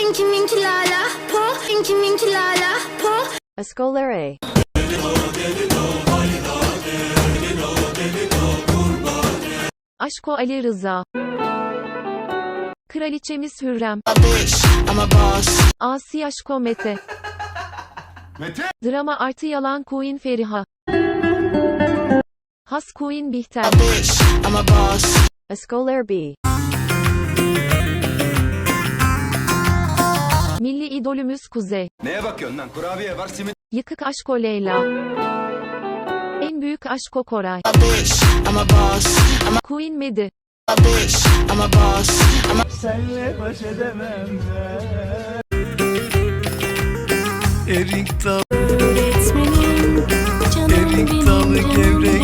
Po Lala Po Escolare. Aşko Ali Rıza. Kraliçemiz Hürrem. Asi Aşko Mete. Mete! Drama artı yalan Queen Feriha. Has Queen Bihter. Escolar B. idolümüz Kuzey. Neye bakıyorsun lan? Kurabiye var, simit. Yıkık Aşko Leyla. En büyük Aşko Koray. Queen Medi. Senle baş edemem Erik Canım erik dalı canım gevrektir benim